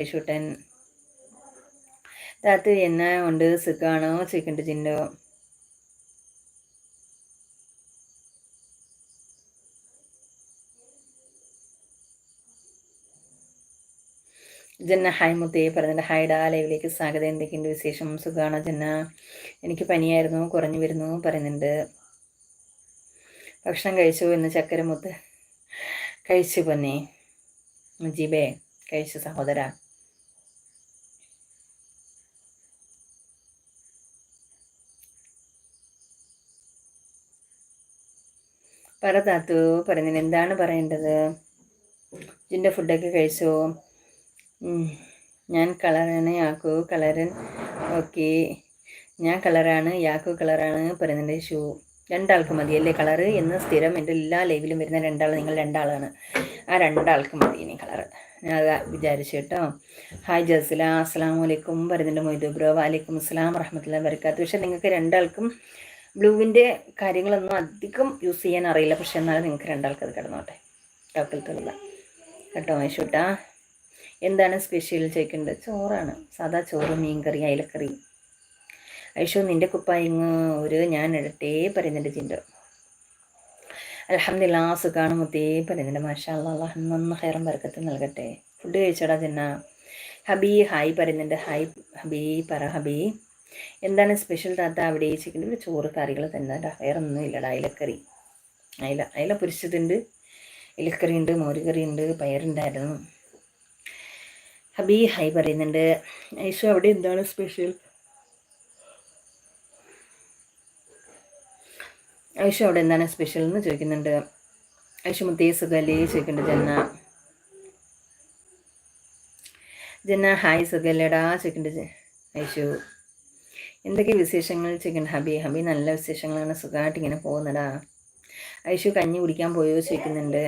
യേശുട്ടൻ. താത്ത എന്ന ഉണ്ട്? സുഖാണോ? ചിക്കൻ ചിന്തോ ജന്ന ഹായ് മുത്തേ. പറഞ്ഞിട്ട് ഹായ്ഡാ ലൈവിലേക്ക് സ്വാഗതം. എന്തൊക്കെയുണ്ട് വിശേഷം? സുഖമാണ് ജന്ന? എനിക്ക് പനിയായിരുന്നു കുറഞ്ഞു വരുന്നു പറയുന്നുണ്ട്. ഭക്ഷണം കഴിച്ചു എന്ന് ചക്കര മുത്ത് കഴിച്ചു പൊന്നെ. മുജീബേ കഴിച്ചു സഹോദര. പറ താത്തു പറഞ്ഞതിന് എന്താണ് പറയേണ്ടത്? ഇതിന്റെ ഫുഡൊക്കെ കഴിച്ചോ? ഞാൻ കളറാണ് യാക്കു കളറൻ ഓക്കെ. ഞാൻ കളറാണ് യാക്കു കളറാണ് പറയുന്നുണ്ട് ഷൂ. രണ്ടാൾക്ക് മതി അല്ലേ കളറ്? എന്ന് സ്ഥിരം എന്റെ എല്ലാ ലൈവിലും വരുന്ന രണ്ടാൾ നിങ്ങൾ രണ്ടാളാണ്. ആ രണ്ടാൾക്ക് മതി ഇനി കളറ്. ഞാൻ അത് വിചാരിച്ചു കേട്ടോ. ഹായ് ജസില അസ്സാം വലൈക്കും പറയുന്നുണ്ട് മൊയ്തു ബ്രോ വാലൈക്കും അസ്സാം റഹ്മത്തുള്ള വരക്കാത്ത പക്ഷേ നിങ്ങൾക്ക് രണ്ടാൾക്കും ബ്ലൂവിന്റെ കാര്യങ്ങളൊന്നും അധികം യൂസ് ചെയ്യാൻ അറിയില്ല. പക്ഷെ എന്നാലും നിങ്ങൾക്ക് രണ്ടാൾക്ക് അത് കിടന്നോട്ടെ കപ്പിലത്തുള്ള കേട്ടോ മൈഷൂട്ടാ. എന്താണ് സ്പെഷ്യൽ ചോദിക്കേണ്ടത് ചോറാണ്. സാധാ ചോറ് മീൻകറി അയിലക്കറി. ഐഷോ നിന്റെ കുപ്പായിങ് ഒരു ഞാൻ ഇടട്ടേ പറയുന്നുണ്ട് ചിന്റെ അലഹമില്ല സുഖാണ് മുത്തേ പറയുന്നുണ്ട്. മാഷാ നന്ന ഹൈറം ബർക്കത്ത് നൽകട്ടെ. ഫുഡ് കഴിച്ചോടാ ജിന്ന. ഹബി ഹായ് പറയുന്നുണ്ട്. ഹായ് ഹബി പറ ഹബി. എന്താണ് സ്പെഷ്യൽ താത്ത അവിടെ ചിക്കൻ ചോറ് കറികൾ തന്നെ വേറെ ഒന്നും ഇല്ലടാ. അയലക്കറി. അയല അയല പൊരിച്ചതുണ്ട്. ഇലക്കറി ഉണ്ട് മോരുകറി ഉണ്ട് പയറുണ്ടായിരുന്നു. ഹബി ഹൈ പറയുന്നുണ്ട്. ഐഷു അവിടെ എന്താണ് സ്പെഷ്യൽ ഐഷു അവിടെ എന്താണ് സ്പെഷ്യൽ എന്ന് ചോദിക്കുന്നുണ്ട്. ഐഷു മുത്തേ സുഖല്ലേ? ചോദിക്കുന്നുണ്ട് ജന്ന. ജന്ന ഹായ് സുഖല്ലേടാ? ചോദിക്കുന്നുണ്ട് ഐഷു. എന്തൊക്കെ വിശേഷങ്ങൾ ചിക്കൻ ഹബി ഹബി നല്ല വിശേഷങ്ങളാണ്. സുഖമായിട്ട് ഇങ്ങനെ പോകുന്നടാ. ഐഷു കഞ്ഞി കുടിക്കാൻ പോയോ ചോദിക്കുന്നുണ്ട്.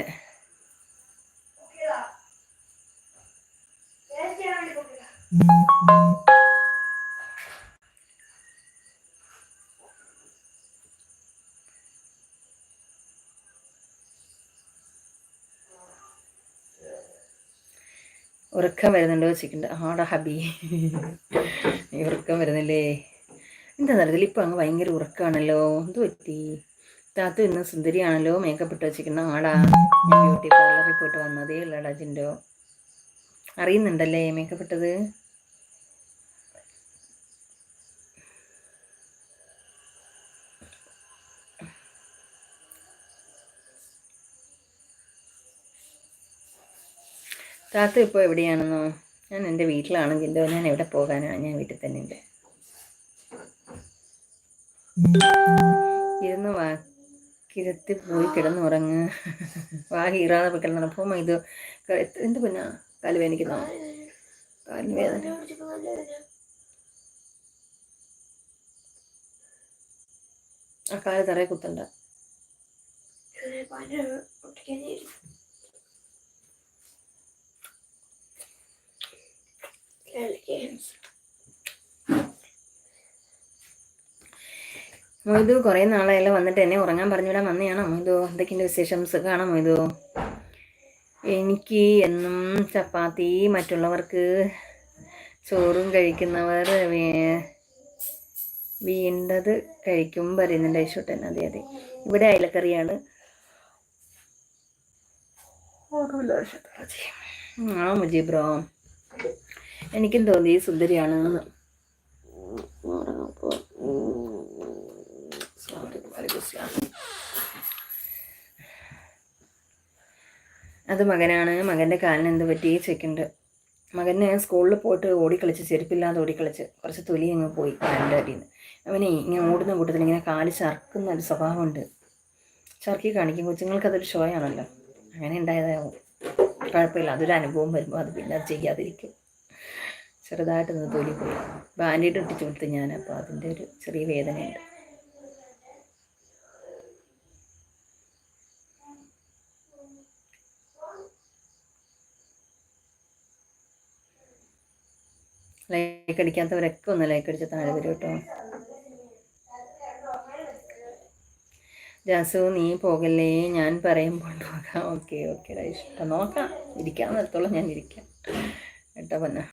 ഉറക്കം വരുന്നുണ്ടോ വെച്ചിട്ടുണ്ട് ആടാ ഹബി. ഉറക്കം വരുന്നില്ലേ? എന്താ നടത്തില്ല? ഇപ്പം അങ്ങ് ഭയങ്കര ഉറക്കമാണല്ലോ എന്ത് പറ്റി? താത്തു ഇന്ന് സുന്ദരിയാണല്ലോ മേക്കപ്പ് ഇട്ട് വെച്ചിരിക്കുന്ന ആടാ ഞാൻ ബ്യൂട്ടി പാർലറിൽ പോയിട്ട് വന്നതേ ഉള്ളടാ ജിൻഡോ. അറിയുന്നുണ്ടല്ലേ മേക്കപ്പ് ഇട്ടത്? താത്ത ഇപ്പോൾ എവിടെയാണെന്നോ? ഞാൻ എന്റെ വീട്ടിലാണെങ്കിലോ ഞാൻ എവിടെ പോകാനാണ് ഞാൻ വീട്ടിൽ തന്നെ ഉണ്ട്. ഇരുന്ന് വാക്കിരത്തി പോയി കിടന്നുറങ്ങ്. വാ ഇറാതെ പോയി കിടന്നുറപ്പം ഇത് എന്ത് പിന്നെ? കാൽ വേദനിക്കുന്നോ? കാലിന് ആ കാൽ തറയെ കുത്തണ്ട. മൊയ്തു കുറേ നാളായല്ലോ വന്നിട്ട് എന്നെ ഉറങ്ങാൻ പറഞ്ഞുവിടാൻ വന്നെയാണോ മൊയ്തു എന്തൊക്കെയുണ്ട് വിശേഷം സുഖമാണോ മൊയ്തു എനിക്ക് എന്നും ചപ്പാത്തി മറ്റുള്ളവർക്ക് ചോറും കഴിക്കുന്നവർ വീണ്ടത് കഴിക്കും പറയുന്നുണ്ട് ഐശോട്ടൻ അതെ അതെ. ഇവിടെ അയലക്കറിയാണ്. ആ മുജീബ്രോ എനിക്കും തോന്നി സുന്ദരിയാണ് അത് മകനാണ്. മകന്റെ കാലിന് എന്ത് പറ്റി ചെക്കുണ്ട് മകന് സ്കൂളിൽ പോയിട്ട് ഓടിക്കളിച്ച് ചെരുപ്പില്ലാതെ ഓടിക്കളിച്ച് കുറച്ച് തൊലി അങ്ങ് പോയി കാലിന്റെ അടിയിൽ നിന്ന് അവനെ ഇങ്ങനെ ഓടുന്ന കൂട്ടത്തിൽ ഇങ്ങനെ കാൽ ചർക്കുന്ന ഒരു സ്വഭാവമുണ്ട്. ചർക്കി കാണിക്കും. കൊച്ചുങ്ങൾക്ക് അതൊരു ഷോയാണല്ലോ. അങ്ങനെ ഉണ്ടായതാവും. കുഴപ്പമില്ല. അതൊരു അനുഭവം വരുമ്പോൾ അത് പിന്നെ അത് ചെയ്യാതിരിക്കും. ചെറുതായിട്ട് നിന്ന് തൊലി പോയി. ബാൻഡേഡ് ഇട്ടിച്ച് കൊടുത്ത് ഞാൻ അപ്പോൾ അതിന്റെ ഒരു ചെറിയ വേദനയുണ്ട്. ലൈക്ക് അടിക്കാത്തവരൊക്കെ ഒന്ന് ലൈക്ക് അടിച്ച താഴെ വരും കേട്ടോ. ജാസു നീ പോകല്ലേ? ഞാൻ പറയുമ്പോൾ നോക്കാം. Okay okay. ഇഷ്ടം. നോക്കാം. ഇരിക്കാൻ നിർത്തോളം ഞാൻ ഇരിക്കാം. കേട്ടോ പൊന്ന.